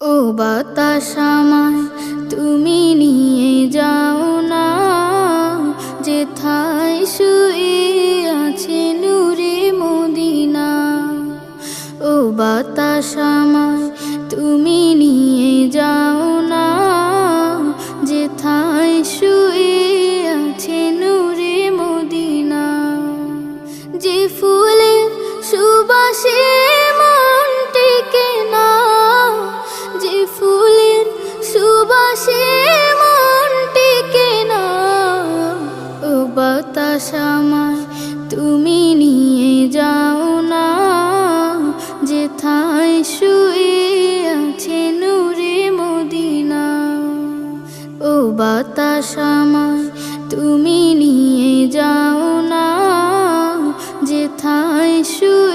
ও বাতাস তুমি নিয়ে যাও না। যেথায় শুয়ে আছে নূরে মদিনা। ও বাতাস তুমি নিয়ে যাও না। যেথায় শুয়ে আছে নূরে মদিনা। যে ফুলে সুবা সময় তুমি নিয়ে যাও না। যেথায় শুয়ে আছে নূরে মদিনা। ও বাতাসামায় তুমি নিয়ে যাও না। যেথায় শুয়ে